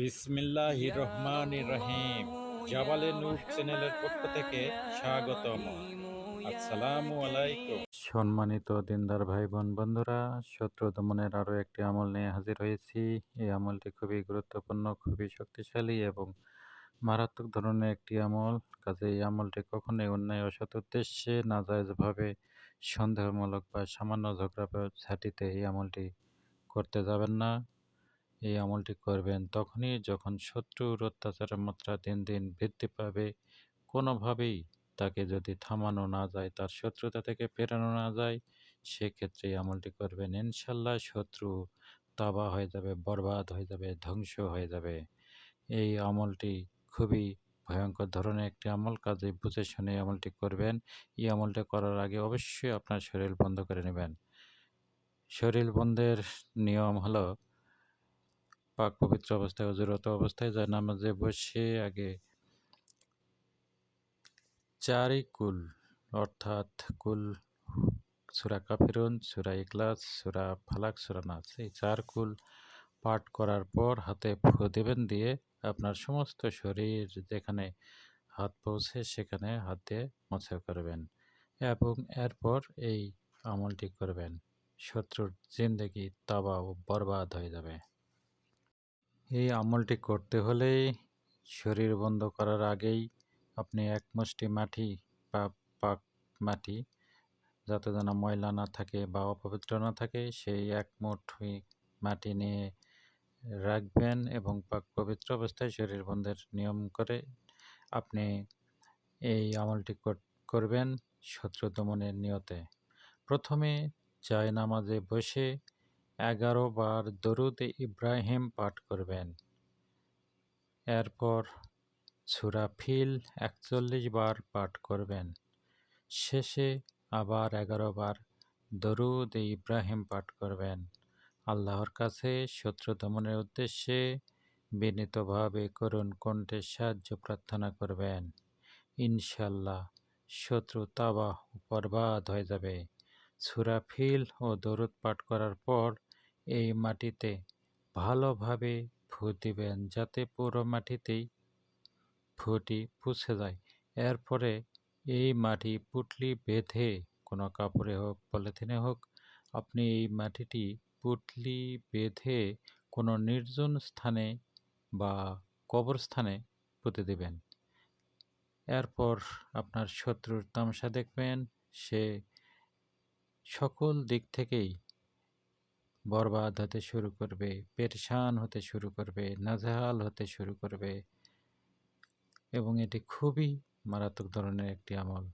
বিসমিল্লাহ রহমান রহিম। জাবালে নূর চ্যানেলের পক্ষ থেকে স্বাগতম। আসসালামু আলাইকুম। সম্মানিত দিনদার ভাই বোন বন্ধুরা শত্রু দমনের আরও একটি আমল নিয়ে হাজির হয়েছি। এই আমলটি খুবই গুরুত্বপূর্ণ খুবই শক্তিশালী এবং মারাত্মক ধরনের একটি আমল। কাজে এই আমলটি কখনোই অন্যায় অসৎ উদ্দেশ্যে নাজায়জভাবে সন্দেহমূলক বা সামান্য ঝগড়া ছাটিতে এই আমলটি করতে যাবেন না। এই আমলটি করবেন, তখনই যখন শত্রুর অত্যাচারের মাত্রা দিন দিন বৃদ্ধি পাবে, কোনোভাবেই তাকে যদি থামানো না যায়, তার শত্রুতা থেকে ফেরানো না যায়, সেক্ষেত্রে এই আমলটি করবেন। ইনশাল্লাহ শত্রু তাবা হয়ে যাবে, বরবাদ হয়ে যাবে, ধ্বংস হয়ে যাবে। এই আমলটি খুবই ভয়ঙ্কর ধরনের একটি আমল, কাজে বুঝে শুনে আমলটি করবেন। এই আমলটা করার আগে অবশ্যই আপনার শরীর বন্ধ করে নেবেন। শরীর বন্ধের নিয়ম হলো পাক পবিত্র অবস্থায়, অজরত অবস্থায় যায় নামাজে বসে আগে চারি কুল অর্থাৎ কুল, সুরা কাফিরুন, সুরা ইকলাস সুরা ফালাক, সুরা নাচ এই চার কুল পাঠ করার পর হাতে ফু দেবেন দিয়ে আপনার সমস্ত শরীর যেখানে হাত পৌঁছে সেখানে হাত দিয়ে মোছা করবেন এবং এরপর এই আমলটি করবেন। শত্রুর জিন্দগি তাবা ও বরবাদ হয়ে যাবে। এই আমলটি করতে হলে শরীর বন্ধ করার আগেই আপনি এক মুষ্টি মাটি বা পাক মাটি, যাতে যেন ময়লা না থাকে বা অপবিত্র না থাকে, সেই এক মুঠি মাটি নিয়ে রাখবেন এবং পাক পবিত্র অবস্থায় শরীর বন্ধের নিয়ম করে আপনি এই আমলটি করবেন শত্রু দমনের নিয়তে। প্রথমে চায় নামাজে বসে এগারো বার দরুদ ইব্রাহিম পাঠ করবেন। এরপর সুরাফিল একচল্লিশ বার পাঠ করবেন। শেষে আবার এগারো বার দরুদ ইব্রাহিম পাঠ করবেন। আল্লাহর কাছে শত্রু দমনের উদ্দেশ্যে বিনীতভাবে করুণ কণ্ঠে সাহায্য প্রার্থনা করবেন। ইনশাল্লাহ শত্রু তাবাহ বরবাদ হয়ে যাবে। সুরাফিল ও দরুদ পাঠ করার পর এই মাটিতে ভালোভাবে ফু দিবেন যাতে পুরো মাটিতেই ফুটি পুছে যায়। এরপরে এই মাটি পুটলি বেঁধে কোনো কাপড়ে হোক, পলিথিনে হোক, আপনি এই মাটিটি পুটলি বেঁধে কোনো নির্জন স্থানে বা কবরস্থানে পুঁতে দেবেন। এরপর আপনার শত্রুর তামসা দেখবেন। সে সকল দিক থেকেই বরবাদ হতে শুরু করবে, পেরশান হতে শুরু করবে, নাজহাল হতে শুরু করবে এবং এটি খুবই মারাত্মক ধরনের একটি আমল।